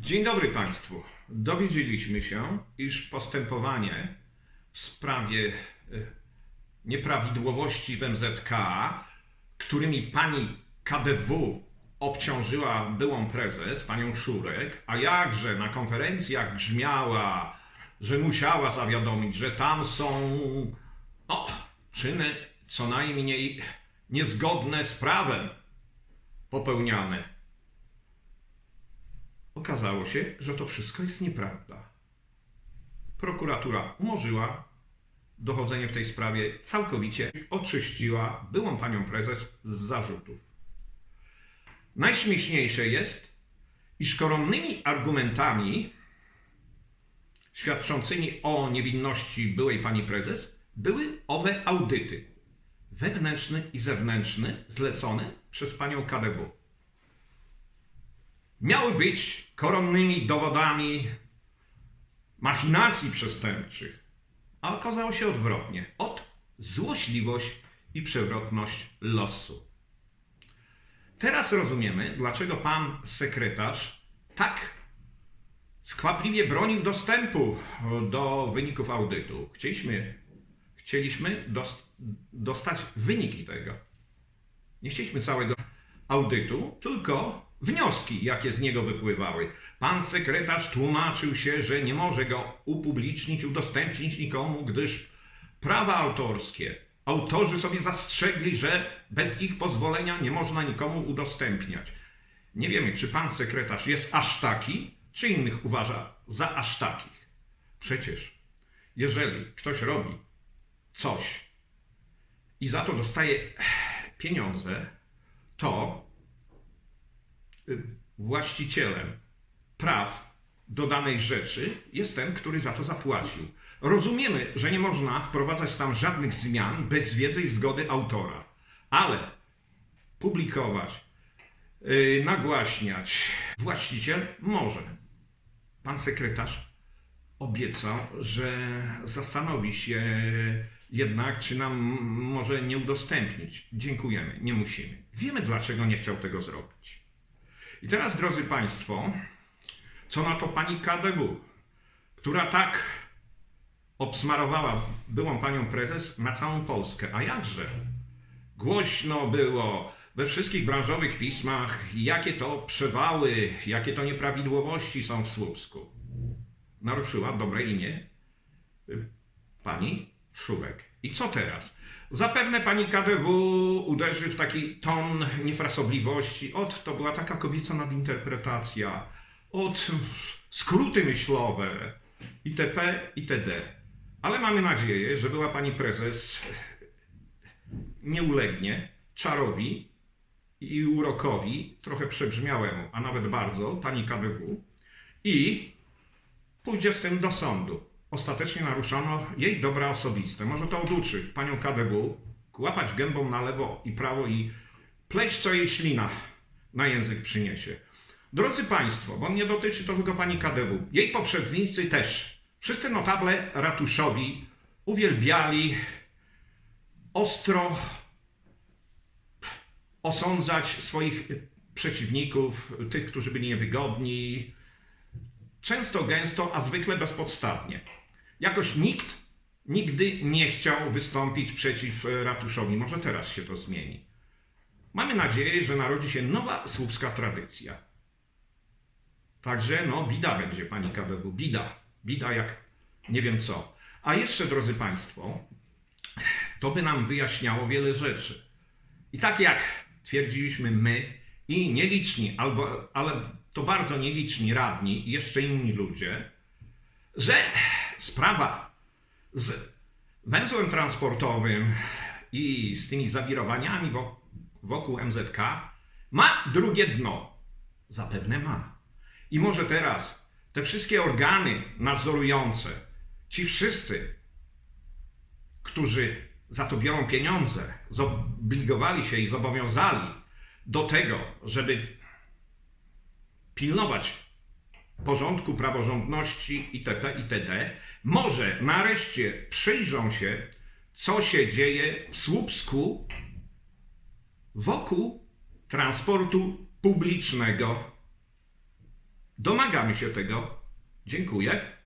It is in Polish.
Dzień dobry Państwu. Dowiedzieliśmy się, iż postępowanie w sprawie e, nieprawidłowości w MZK, którymi pani KDW obciążyła byłą prezes, panią Szurek, a jakże na konferencjach grzmiała, że musiała zawiadomić, że tam są no, czyny co najmniej niezgodne z prawem popełniane. Okazało się, że to wszystko jest nieprawda. Prokuratura umorzyła dochodzenie w tej sprawie, całkowicie oczyściła byłą panią prezes z zarzutów. Najśmieszniejsze jest, iż koronnymi argumentami świadczącymi o niewinności byłej pani prezes były owe audyty wewnętrzny i zewnętrzny zlecony przez panią KDW miały być koronnymi dowodami machinacji przestępczych, a okazało się odwrotnie. Od złośliwość i przewrotność losu. Teraz rozumiemy, dlaczego pan sekretarz tak skwapliwie bronił dostępu do wyników audytu. Chcieliśmy, chcieliśmy dos- dostać wyniki tego. Nie chcieliśmy całego audytu, tylko wnioski, jakie z niego wypływały. Pan sekretarz tłumaczył się, że nie może go upublicznić, udostępnić nikomu, gdyż prawa autorskie. Autorzy sobie zastrzegli, że bez ich pozwolenia nie można nikomu udostępniać. Nie wiemy, czy pan sekretarz jest aż taki, czy innych uważa za aż takich. Przecież, jeżeli ktoś robi coś i za to dostaje pieniądze, to właścicielem praw do danej rzeczy jest ten, który za to zapłacił. Rozumiemy, że nie można wprowadzać tam żadnych zmian bez wiedzy i zgody autora, ale publikować, yy, nagłaśniać właściciel może. Pan sekretarz obiecał, że zastanowi się jednak, czy nam może nie udostępnić. Dziękujemy, nie musimy. Wiemy, dlaczego nie chciał tego zrobić. I teraz, drodzy Państwo, co na to pani KDW, która tak obsmarowała byłą panią prezes na całą Polskę. A jakże? Głośno było we wszystkich branżowych pismach, jakie to przewały, jakie to nieprawidłowości są w Słupsku. Naruszyła dobre imię y, pani Szurek. I co teraz? Zapewne pani KDW uderzy w taki ton niefrasobliwości. Ot, to była taka kobieca nadinterpretacja. Od skróty myślowe itp. itd. Ale mamy nadzieję, że była pani prezes nie ulegnie czarowi i urokowi, trochę przebrzmiałemu, a nawet bardzo, pani KDW i pójdzie z tym do sądu. Ostatecznie naruszono jej dobra osobiste. Może to oduczy panią KDW łapać gębą na lewo i prawo i pleść, co jej ślina na język przyniesie. Drodzy Państwo, bo nie dotyczy to tylko pani KDW, jej poprzednicy też. Wszyscy notable ratuszowi uwielbiali ostro osądzać swoich przeciwników, tych, którzy byli niewygodni, często gęsto, a zwykle bezpodstawnie. Jakoś nikt nigdy nie chciał wystąpić przeciw e, ratuszowi. Może teraz się to zmieni. Mamy nadzieję, że narodzi się nowa słupska tradycja. Także, no, bida będzie, pani KDW, bida. Bida jak nie wiem co. A jeszcze, drodzy Państwo, to by nam wyjaśniało wiele rzeczy. I tak jak twierdziliśmy my i nieliczni, albo, ale to bardzo nieliczni radni i jeszcze inni ludzie, że sprawa z węzłem transportowym i z tymi zawirowaniami wo- wokół MZK ma drugie dno. Zapewne ma. I może teraz te wszystkie organy nadzorujące, ci wszyscy, którzy za to biorą pieniądze, zobligowali się i zobowiązali do tego, żeby pilnować porządku, praworządności itp. itd. Może nareszcie przyjrzą się, co się dzieje w Słupsku wokół transportu publicznego. Domagamy się tego. Dziękuję.